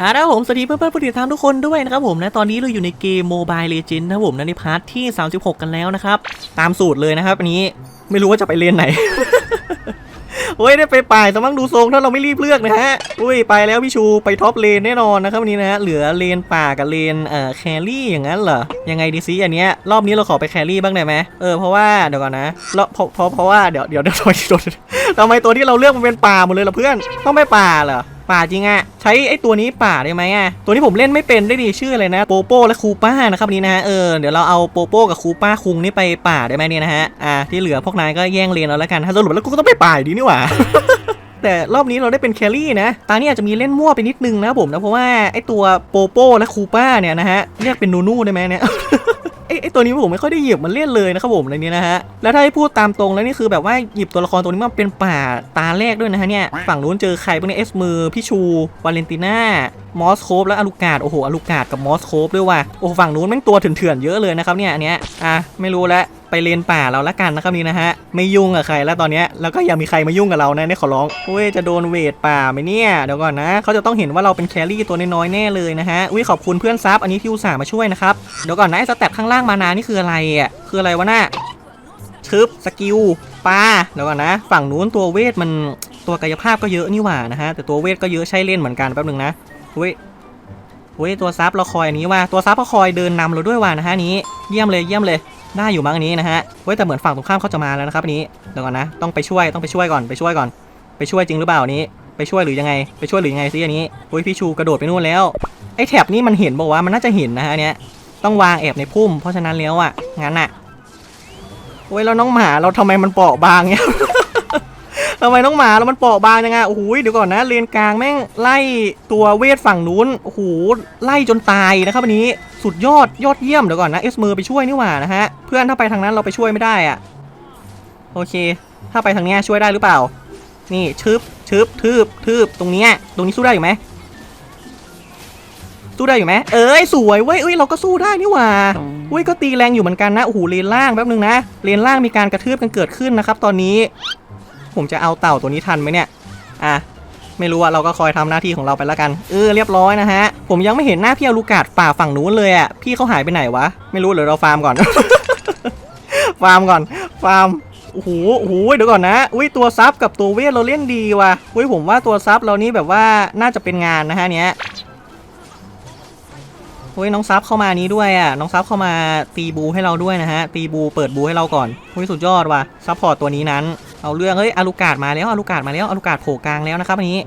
อ่านะครับผมสวัสดีเพื่อนๆผู้ติดตามทุกคนด้วยนะครับผมนะตอนนี้เราอยู่ในเกม Mobile Legends นะครับผมนะในพาร์ทที่ 36 กันแล้วนะครับ ตามสูตรเลยนะครับ อันนี้ไม่รู้ว่าจะไปเลนไหน โอ้ยได้ไปป่ายสมั่งดูทรงถ้าเราไม่รีบเลือกนะฮะอุ้ยไปแล้วพี่ชูไปท็อปเลนแน่นอนนะครับวันนี้นะฮะเหลือเลนป่ากับเลนเอ่อแครี่อย่างนั้นเหรอยังไงดีซิอันเนี้ยรอบนี้เราขอไปแครี่บ้างได้ไหมเออเพราะว่าเดี๋ยวก่อนนะเพราะเพราะเพราะว่าเดี๋ยวเดี๋ยวเดี๋ยวทำไมทำไมตัวที่เราเลือกมันเป็นป่าหมดเลยล่ะเพื่อนต้องไปป่าเหรอ ป่าจริงอะใช้ไอ้ตัวนี้ป่าได้ไหมอะตัวนี้ผมเล่นไม่เป็นได้ดีชื่ออะไรนะโปโป้และคูป้านะครับวันนี้นะฮะเออเดี๋ยวเราเอาโปโป้กับคูป้าคุงนี่ไปป่าได้ไหมเนี่ยนะฮะอ่าที่เหลือพวกนายก็แย่งเลนเอาแล้วกันถ้าสรุปแล้วกูก็ต้องไปป่าอยู่ดีนี่หว่าแต่รอบนี้เราได้เป็นแครี่นะ ตานี้อาจจะมีเล่นมั่วไปนิดนึงนะผมนะ เพราะว่าไอตัวโปโป้และคูป้าเนี่ยนะฮะเรียกเป็นนูนูได้ไหมเนี่ย ไอไอตัวนี้ผมไม่ค่อยได้หยิบมันเล่นเลยนะครับผมในนี้นะฮะแล้วถ้าให้พูดตามตรงแล้วนี่คือแบบว่าหยิบตัวละครตัวนี้มาเป็นป่าตาแรกด้วยนะฮะเนี่ยฝั่งนู้นเจอใครบ้างเนี่ยเอสมือพี่ชูวาเลนติน่ามอสโคปและอลูกาดโอ้โหอลูกาดกับมอสโคปด้วยว่ะโอ้ฝั่งนู้นแม่งตัวเถื่อนๆเยอะเลยนะครับเนี่ยอันเนี้ยอะไม่รู้แล้ว ไปเลนป่าเราละกันนะครับนี่นะฮะไม่ยุ่งกับใครแล้วตอนนี้แล้วก็อย่ามีใครมายุ่งกับเรานะเนี่ยขอร้องเว้ยจะโดนเวทป่าไหมเนี่ยเดี๋ยวก่อนนะเขาจะต้องเห็นว่าเราเป็นแครี่ตัวน้อยๆแน่เลยนะฮะอุ้ยขอบคุณเพื่อนซับอันนี้ที่อุตส่าห์มาช่วยนะครับเดี๋ยวก่อนนะไอ้สแต็ปข้างล่างมานานี่คืออะไรอะคืออะไรวะน่ะชึบสกิลปลาเดี๋ยวก่อนนะ ฝั่งนู้นตัวเวทมันตัวกายภาพก็เยอะนี่หว่านะฮะแต่ตัวเวทก็เยอะใช่เล่นเหมือนกันแป๊บนึงนะเว้ยเว้ยตัวซับเราคอยอันนี้ว่าตัวซับก็คอยเดินนำเราด้วยว่านะฮะนี้เยี่ยมเลยเยี่ยมเลย ได้อยู่มั้งอันนี้นะฮะเว้ยแต่เหมือนฝั่งตรงข้ามเขาจะมาแล้วนะครับอันนี้เดี๋ยวก่อนนะต้องไปช่วยต้องไปช่วยก่อนไปช่วยก่อน ไปช่วยจริงหรือเปล่านี้ ไปช่วยหรือยังไง ไปช่วยหรือยังไงซิอันนี้โอ้ยพี่ชูกระโดดไปนู่นแล้วไอ้แถบนี้มันเห็นบอกว่ามันน่าจะเห็นนะฮะเนี้ยต้องวางแอบในพุ่ม เพราะฉะนั้นแล้วอะงั้นอะโอ้ยแล้วน้องหมาเราทำไมมันเปราะบางเนี่ยำไมน้องหมาแล้วมันเปราะบางยังไงโอ้โหเดี๋ยวก่อนนะเลนกลางแม่งไล่ตัวเวทฝั่งนู้นโอ้โหไล่จนตายนะครับวันนี้สุดยอดยอดเยี่ยมเดี๋ยวก่อนนะเอสเมอร์ไปช่วยนี่หว่านะฮะเพื่อนถ้าไปทางนั้นเราไปช่วยไม่ได้อะโอเค ถ้าไปทางนี้ช่วยได้หรือเปล่า นี่ชึบชึบทืบทืบตรงนี้ตรงนี้สู้ได้อยู่ไหมสู้ได้อยู่ไหมเอ้ยสวยเว้ยเอ้ยเราก็สู้ได้นี่หว่าเว้ยก็ตีแรงอยู่เหมือนกันนะโอ้โหเลนล่างแป๊บนึงนะเลนล่างมีการกระทืบกันเกิดขึ้นนะครับตอนนี้ ผมจะเอาเต่าตัวนี้ทันไหมเนี่ยอะไม่รู้อะเราก็คอยทำหน้าที่ของเราไปแล้วกัน เออเรียบร้อยนะฮะ ผมยังไม่เห็นหน้าพี่อลูกาดป่าฝั่งนู้นเลยอะพี่เขาหายไปไหนวะ ไม่รู้เดี๋ยเราฟาร์มก่อน ฟาร์มก่อน ฟาร์ม โอ้โหโอ้โหเดี๋ยวก่อนนะ อุ้ยตัวซับกับตัวเวทเราเล่นดีว่ะ อุ้ยผมว่าตัวซับเรานี่แบบว่าน่าจะเป็นงานนะฮะเนี้ยอุ้ยน้องซับเข้ามานี้ด้วยอะ น้องซับเข้ามาตีบูให้เราด้วยนะฮะ ตีบูเปิดบูให้เราก่อนอุ้ยสุดยอดว่ะซัพพอร์ตตัวนี้นั้น เอาเรื่องเฮ้ยอาลูกาดมาแล้วอาลูกาดมาแล้วอาลูกาดโผล่กลางแล้วนะครับอันนี้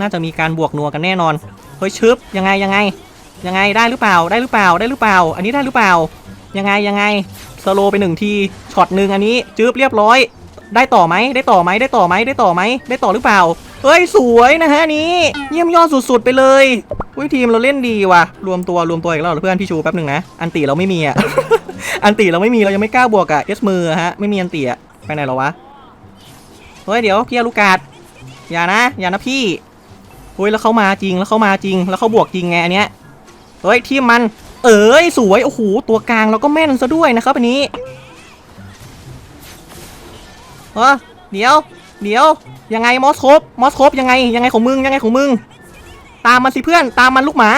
น่าจะมีการบวกนัวกันแน่นอนเฮ้ยชึบยังไงยังไง ยังไงได้หรือเปล่าได้หรือเปล่าได้หรือเปล่า อันนี้ได้หรือเปล่า ยังไงยังไงสโลไปหนึ่งทีช็อตหนึ่งอันนี้จืบเรียบร้อย ได้ต่อไหมได้ต่อไหมได้ต่อไหมได้ต่อไหมได้ต่อหรือเปล่าเฮ้ยสวยนะฮะนี้เยี่ยมยอดสุดๆไปเลยอุ้ยทีมเราเล่นดีว่ะรวมตัวรวมตัวอีกแล้วเรอเพื่อนพี่ชูแป๊บหนึ่งนะอันตีเราไม่มีอะอันตีเราไม่มีเรายังไม่กล้าบวกอะเอสมือฮะไม่มีอันตีอะไปไหนแล้ววะ เฮ้ยเดี๋ยวพี่ลูกาดอย่านะ อย่านะพี่เฮ้ยแล้วเขามาจริงแล้วเขามาจริง แล้วเขาบวกจริงไงอันเนี้ยเฮ้ยทีมมัน เอ้ยสวยโอ้โหตัวกลางเราก็แม่นซะด้วยนะครับอันนี้เออเดี๋ยว เดี๋ยวยังไงมอสโคบมอสโคบยังไงยังไงของมึงยังไงของมึง ตามมันสิเพื่อนตามมันลูกหมา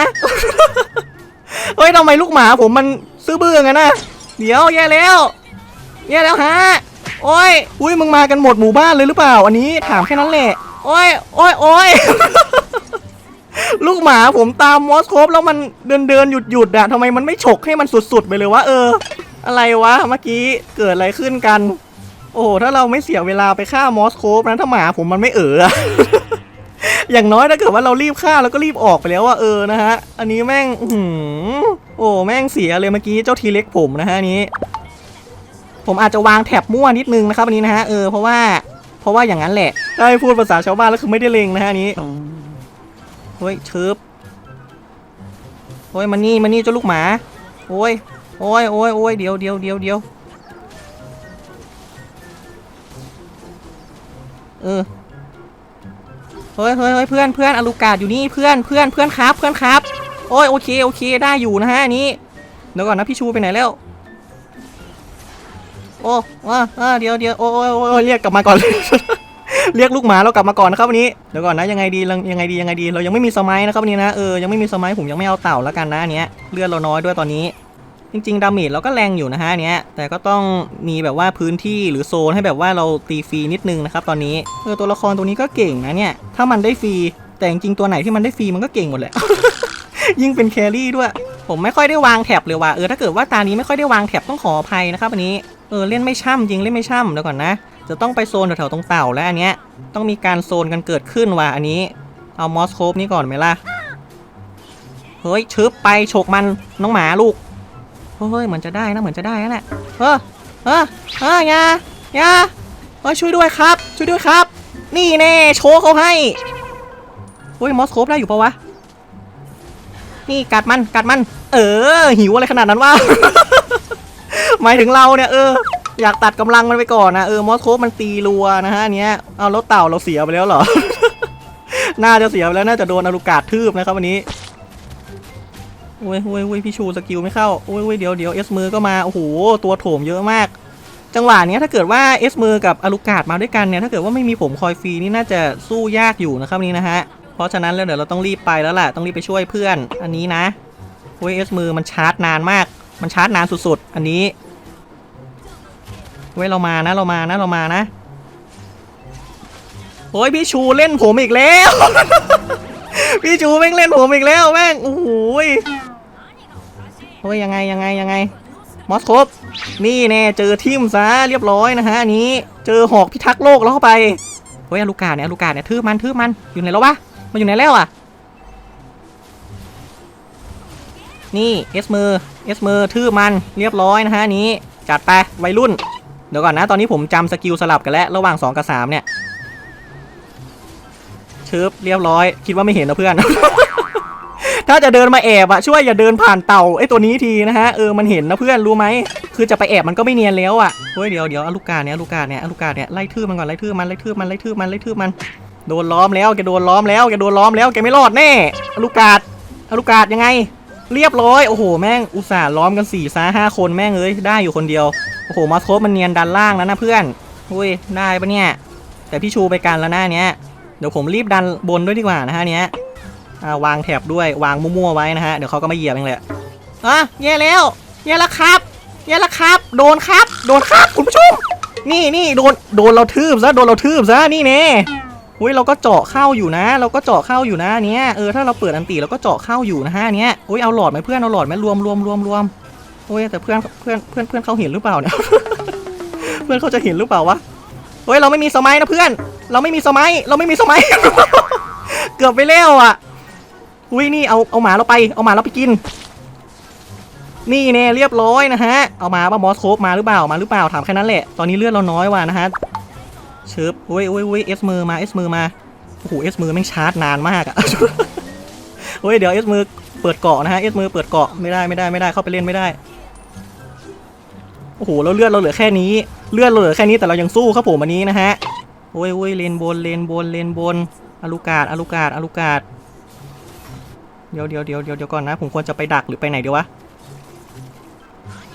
เฮ้ยทำไมลูกหมาผมมันซื่อบื้องั้นนะเดี๋ยวแย่แล้วแย่แล้วฮะ โอ้ยอุ้ยมึงมากันหมดหมู่บ้านเลยหรือเปล่า อันนี้ถามแค่นั้นแหละ โอ้ยโอ้ยโอ้ย ลูกหมาผมตามมอสโคปแล้วมันเดินเดินหยุดหยุดอะทำไมมันไม่ฉกให้มันสุดๆไปเลยวะเออ อะไรวะเมื่อกี้เกิดอะไรขึ้นกัน โอ้โหถ้าเราไม่เสียเวลาไปฆ่ามอสโคปนะถ้าหมาผมมันไม่เอออะอย่างน้อยถ้าเกิดว่าเรารีบฆ่าแล้วก็รีบออกไปแล้วว่าเออนะฮะ อันนี้แม่งอื้อหือโอ้แม่งเสียเลยเมื่อกี้เจ้าทีเล็กผมนะฮะอันนี้ ผมอาจจะวางแท็บมั่วนิดนึงนะครับอันนี้นะฮะเออเพราะว่าเพราะว่าอย่างนั้นแหละถ้าให้พูดภาษาชาวบ้านแล้วคือไม่ได้เลงนะฮะนี้เฮ้ยเชิบโอ้ยมานี่มานี่เจ้าลูกหมาโอ้ยโอ้ยโอ้ยโอ้ยเดี๋ยวเดี๋ยวเดี๋ยวเดี๋ยวเออเฮ้ยเฮ้ยเฮ้ยเพื่อนเพื่อนอลูกาดอยู่นี่เพื่อนเพื่อนเพื่อนครับเพื่อนครับ โอ้ยโอเคโอเคได้อยู่นะฮะนี้เดี๋ยวก่อนนะพี่ชูไปไหนแล้ว อ้ว่าอ่าเดี๋ยวเดี๋ยวโอ้ยโอ้ยโอ้เรียกกลับมาก่อน เรียกลูกหมาเรากลับมาก่อนนะครับวันนี้เดี๋ยวก่อนนะยังไงดียังไงดียังไงดี เรายังไม่มีสมัยนะครับวันนี้นะเออยังไม่มีสมัยผมยังไม่เอาเต่าแล้วกันนะเนี้ยเลือดเราน้อยด้วยตอนนี้ จริงๆดาเมจเราก็แรงอยู่นะฮะเนี้ยแต่ก็ต้องมีแบบว่าพื้นที่หรือโซนให้แบบว่าเราตีฟรีนิดนึงนะครับตอนนี้เออตัวละครตัวนี้ก็เก่งนะเนี่ยถ้ามันได้ฟรีแต่จริงๆตัวไหนที่มันได้ฟรีมันก็เก่งหมดแหละยิ่งเป็นแครี่ด้วยผมไม่ค่อยได้วางแท็บเลยว่ะเออถ้าเกิดว่าตานี้ไม่ค่อยได้วางแท็บต้องขออภัยนะครับอันนี้ เออเล่นไม่ช่ำจริงเล่นไม่ช่ำเดี๋ยวก่อนนะ จะต้องไปโซนแถวๆตรงเต่าแล้วอันเนี้ยต้องมีการโซนกันเกิดขึ้นว่ะอันนี้ เอามอสโคปนี้ก่อนไหมล่ะเฮ้ยชึบไปฉกมันน้องหมาลูกเฮ้ยเหมือนจะได้นะเหมือนจะได้นะแหละเออเออเอออย่าย่าเฮ้ยช่วยด้วยครับ ช่วยด้วยครับ นี่แน่โชว์เขาให้เฮ้ยมอสโคปได้อยู่ปะวะนี่กัดมันกัดมัน เออหิวอะไรขนาดนั้นวะ หมายถึงเราเนี่ยเอออยากตัดกำลังมันไปก่อนนะเออมอสโคมันตีรัวนะฮะอันเนี้ยเอาแล้วเต่าเราเสียไปแล้วเหรอ น่าจะเสียไปแล้วน่าจะโดนอลูกาดทืบนะครับวันนี้โอ้ยโอ้ยโอ้ยพี่ชูสกิลไม่เข้าโอ้ยโอ้ยเดี๋ยวเดี๋ยวเอสมือก็มาโอ้โหตัวโถมเยอะมาก จังหวะเนี้ยถ้าเกิดว่าเอสมือกับอลูกาดมาด้วยกันเนี่ยถ้าเกิดว่าไม่มีผมคอยฟรีนี่น่าจะสู้ยากอยู่นะครับนี่นะฮะเพราะฉะนั้นแล้วเดี๋ยวเราต้องรีบไปแล้วแหละต้องรีบไปช่วยเพื่อน อันนี้นะโอ้ยเอสมือมันชาร์จนานมาก มันชาร์จนานสุดๆ อันนี้ เว้ยเรามานะเรามานะเรามานะโอ้ยพี่ชูเล่นผมอีกแล้ว พี่ชูแม่งเล่นผมอีกแล้วแม่งโอ้โหยโอ้ยยังไงยังไงยังไงมอสโคบนี่แน่เจอทิมซะเรียบร้อยนะฮะนี้เจอหอกพิทักษ์โลกแล้วเข้าไปเฮ้ยอลูกาเนี่ยอลูกาเนี่ยทืบมันทืบมันอยู่ไหนแล้ววะมันอยู่ไหนแล้วอะนี่เอสมือเอสมือทืบมันเรียบร้อยนะฮะนนี้จัดไปวัยรุ่น เดี๋ยวก่อนนะ ตอนนี้ผมจำสกิลสลับกันแล้ว ระหว่างสองกับสามเนี่ยชึบเรียบร้อย คิดว่าไม่เห็นนะเพื่อน ถ้าจะเดินมาแอบอะช่วยอย่าเดินผ่านเต่าไอ้ตัวนี้ทีนะฮะ เออ มันเห็นนะเพื่อนรู้ไหม คือจะไปแอบมันก็ไม่เนียนแล้วอะเฮ้ยเดี๋ยวเดี๋ยวอลูกาเนี่ยอลูกาเนี่ยอลูกาเนี่ยไล่ทืบมันก่อนไล่ทืบมันไล่ทืบมันไล่ทืบมันไล่ทืบมัน โดนล้อมแล้วแกโดนล้อมแล้วแกโดนล้อมแล้วแกไม่รอดแน่อลูกาดอลูกาดยังไง เรียบร้อย โอ้โห แม่ง อุตส่าห์ล้อมกัน4ี่ซาห้าคนแม่งเอ้ย ได้อยู่คนเดียว โอ้โหมาสโคปมันเนียนดันล่างแล้วนะเพื่อนอุ้ยได้ปะเนี่ย แต่พี่ชูไปกันแล้วหน้าเนี้ยเดี๋ยวผมรีบดันบนด้วยดีกว่านะฮะเนี้ยวางแถบด้วยวางมั่วๆไว้นะฮะเดี๋ยวเขาก็มาเหยียบเองเลยอะแย่แล้วแย่แล้วครับแย่แล้วครับ โดนครับ โดนครับคุณผู้ชมนี่นี่โดนโดนเราทืบซะโดนเราทืบซะนี่เน่อุ้ยเราก็เจาะเข้าอยู่นะ เราก็เจาะเข้าอยู่นะเนี้ยเออถ้าเราเปิดอันตีเราก็เจาะเข้าอยู่นะฮะเนี้ยอุ้ยเอาหลอดไหมเพื่อนเอาหลอดไหมรวมรวมรวมรวม โอ้ยแต่เพื่อนเพื่อนเพื่อนเพื่อนเขาเห็นหรือเปล่าเนี่ยเพื่อนเขาจะเห็นหรือเปล่าวะเฮ้ยเราไม่มีสมัยนะเพื่อน เราไม่มีสมัยเราไม่มีสมัยเกือบไปแล้วอะอุ้ยนี่เอาเอาหมาเราไปเอาหมาเราไปกิน นี่เน่เรียบร้อยนะฮะ เอามาป่ะมอสโคปมาหรือเปล่ามาหรือเปล่าถามแค่นั้นแหละตอนนี้เลือดเราน้อยว่ะนะฮะเชิบอุ้ยอุ้ยอุ้ยเอสมือมาเอสมือมาโอ้โหเอสมือแม่งชาร์จนานมากอะเฮ้ยเดี๋ยวเอสมือเปิดเกาะนะฮะเอสมือเปิดเกาะไม่ได้ไม่ได้ไม่ได้เข้าไปเล่นไม่ได้ โอ้โหแล้วเลือดเราเหลือแค่นี้ เลือดเราเหลือแค่นี้แต่เรายังสู้ครับผมอันนี้นะฮะโอ้ยโอ้ยเลนบนเลนบนเลนบนอลูกาดอลูกาดอลูกาดเดี๋ยวเดี๋ยวเดี๋ยวเดี๋ยวเดี๋ยวก่อนนะ ผมควรจะไปดักหรือไปไหนเดี๋ยววะ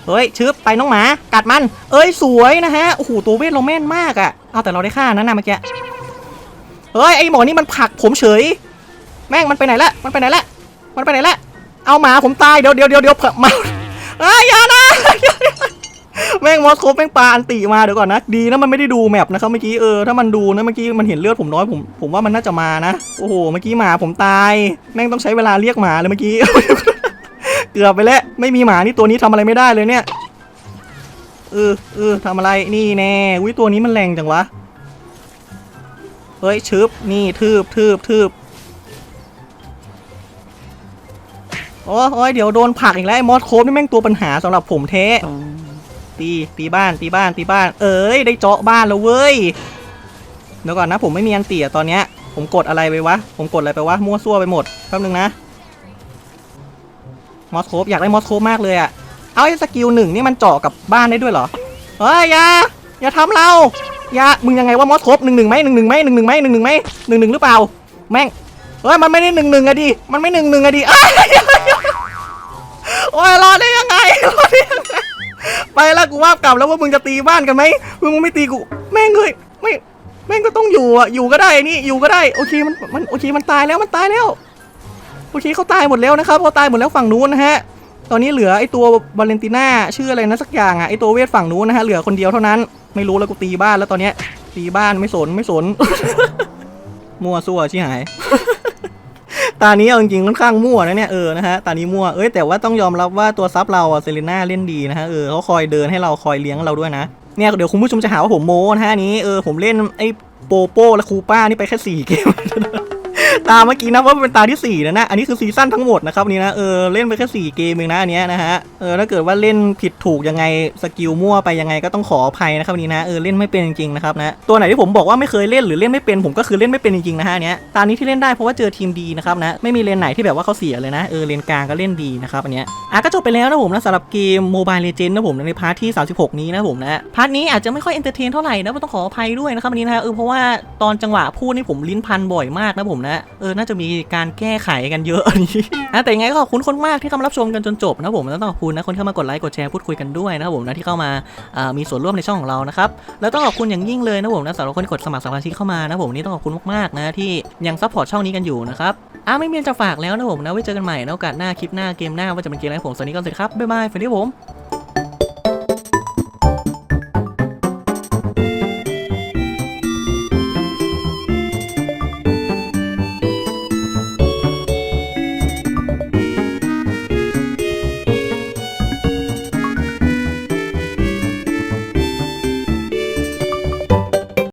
เฮ้ยชึบไปน้องหมา กัดมัน เอ้ยสวยนะฮะโอ้โหตัวเวทเราแม่นมากอะเอาแต่เราได้ฆ่านั้นะเมื่อกี้เฮ้ยไอหมอนี่มันผลักผมเฉย แม่งมันไปไหนละมันไปไหนละมันไปไหนละเอาหมาผมตายเดี๋ยวเดี๋ยวเดี๋ยวเดี๋ยวมาเอ้ยอย่านะ แม่งมอสโคปแม่งปาอันติมาเดี๋ยวก่อนนะ ดีนะมันไม่ได้ดูแมปนะครับเมื่อกี้เออถ้ามันดูนะเมื่อกี้มันเห็นเลือดผมน้อยผมผมว่ามันน่าจะมานะโอ้โหเมื่อกี้หมาผมตาย แม่งต้องใช้เวลาเรียกหมาเลยเมื่อกี้เกือบไปแล้วไม่มีหมานี่ตัวนี้ทำอะไรไม่ได้เลยเนี่ยเออเออทำอะไรนี่แน่วิตัวนี้มันแรงจังวะเฮ้ยชึบนี่ทืบทืบทืบโอ้โอ้ยเดี๋ยวโดนผลักอีกแล้วไอ้มอสโคปนี่แม่งตัวปัญหาสำหรับผมแท้ ตีตีบ้านตีบ้านตีบ้าน เอ้ยได้เจาะบ้านแล้วเว้ยเดี๋ยวก่อนนะผมไม่มีอันตีอะตอนเนี้ยผมกดอะไรไปวะ ผมกดอะไรไปวะ มั่วซั่วไปหมดแป๊บนึงนะ มอสโคปอยากได้มอสโคปมากเลยอะเอาไอ้สกิลหนึ่งนี่มันเจาะกับบ้านได้ด้วยเหรอ เฮ้ยอย่าอย่าทำเรา อย่า มึงยังไงว่ามอสโคปหนึ่งหนึ่งไหมหนึ่งหนึ่งไหมหนึ่งหนึ่งไหมหนึ่งหนึ่งไหมหนึ่งหนึ่งหรือเปล่า แม่ง เฮ้ยมันไม่ได้หนึ่งหนึ่งอะดิ มันไม่หนึ่งหนึ่งอะดิโอ้ยรอดได้ยังไงรอดได้ยังไง ไปแล้วกูว่ากลับแล้วว่ามึงจะตีบ้านกันไหมมึงไม่ตีกู แม่งเลยไม่แม่งก็ต้องอยู่อะอยู่ก็ได้นี่อยู่ก็ได้โอเคมันมันโอเคมันตายแล้วมันตายแล้วโอเคเขาตายหมดแล้วนะครับเขาตายหมดแล้วฝั่งนู้นนะฮะตอนนี้เหลือไอตัววาเลนติน่าชื่ออะไรนะสักอย่างอะไอตัวเวทฝั่งนู้นนะฮะเหลือคนเดียวเท่านั้นไม่รู้แล้วกูตีบ้านแล้วตอนเนี้ยตีบ้านไม่สนไม่สน มั่วซั่วชิหาย ตานี้เอาจริงๆค่อนข้างมั่วนะเนี่ยเออนะฮะตานี้มั่วเอ้ยแต่ว่าต้องยอมรับว่าตัวซับเราอะเซเลน่าเล่นดีนะฮะเออเขาคอยเดินให้เราคอยเลี้ยงเราด้วยนะเนี่ยเดี๋ยวคุณผู้ชมจะหาว่าผมโม้นะฮะนนี้เออผมเล่นไอ้โปโป้และคูป้านี่ไปแค่สี่เกม ตาเมื่อกี้นะว่าเป็นตาที่สี่นะนะ อันนี้คือซีซั่นทั้งหมดนะครับนี่นะเออเล่นไปแค่สี่เกมเองนะอันเนี้ยนะฮะเออถ้าเกิดว่าเล่นผิดถูกยังไงสกิลมั่วไปยังไงก็ต้องขออภัยนะครับนนี้นะเออเล่นไม่เป็นจริงๆนะครับนะตัวไหนที่ผมบอกว่าไม่เคยเล่นหรือเล่นไม่เป็นผมก็คือเล่นไม่เป็นจริงๆนะฮะเนี้ยตานี้ที่เล่นได้เพราะว่าเจอทีมดีนะครับนะไม่มีเลนไหนที่แบบว่าเขาเสียเลยนะเออเลนกลางก็เล่นดีนะครับอันเนี้ยอะก็จบไปแล้วนะผมนะสำหรับเกม Mobile Legends นะผมในพาร์ทที่ 36 นี้นะผมนะพาร์ทนี้อาจจะไม่ค่อยเอนเตอร์เทนเท่าไหร่นะต้องขออภัยด้วยนะครับอันนี้นะเออเพราะว่าตอนจังหวะพูดนี่ผมลิ้นพันบ่อยมากนะผมนะเออ น่าจะมีการแก้ไขกันเยอะนี้อะแต่ยังไงก็ขอบคุณคนมากที่เข้ามารับชมกันจนจบนะผมแล้วต้องขอบคุณนะคนเข้ามากดไลค์กดแชร์พูดคุยกันด้วยนะครับผมนะที่เข้ามาอ่ามีส่วนร่วมในช่องของเรานะครับแล้วต้องขอบคุณอย่างยิ่งเลยนะผมนะสำหรับคนที่กดสมัครสมาชิกเข้ามานะผมนี่ต้องขอบคุณมากๆนะที่ยังซัพพอร์ตช่องนี้กันอยู่นะครับอะไม่มีจะฝากแล้วนะผมนะไว้เจอกันใหม่ในโอกาสหน้าคลิปหน้าเกมหน้าว่าจะเป็นเกมอะไรผมสวัสดีก่อนสวัสดีครับบ๊ายบายสวัสดีผม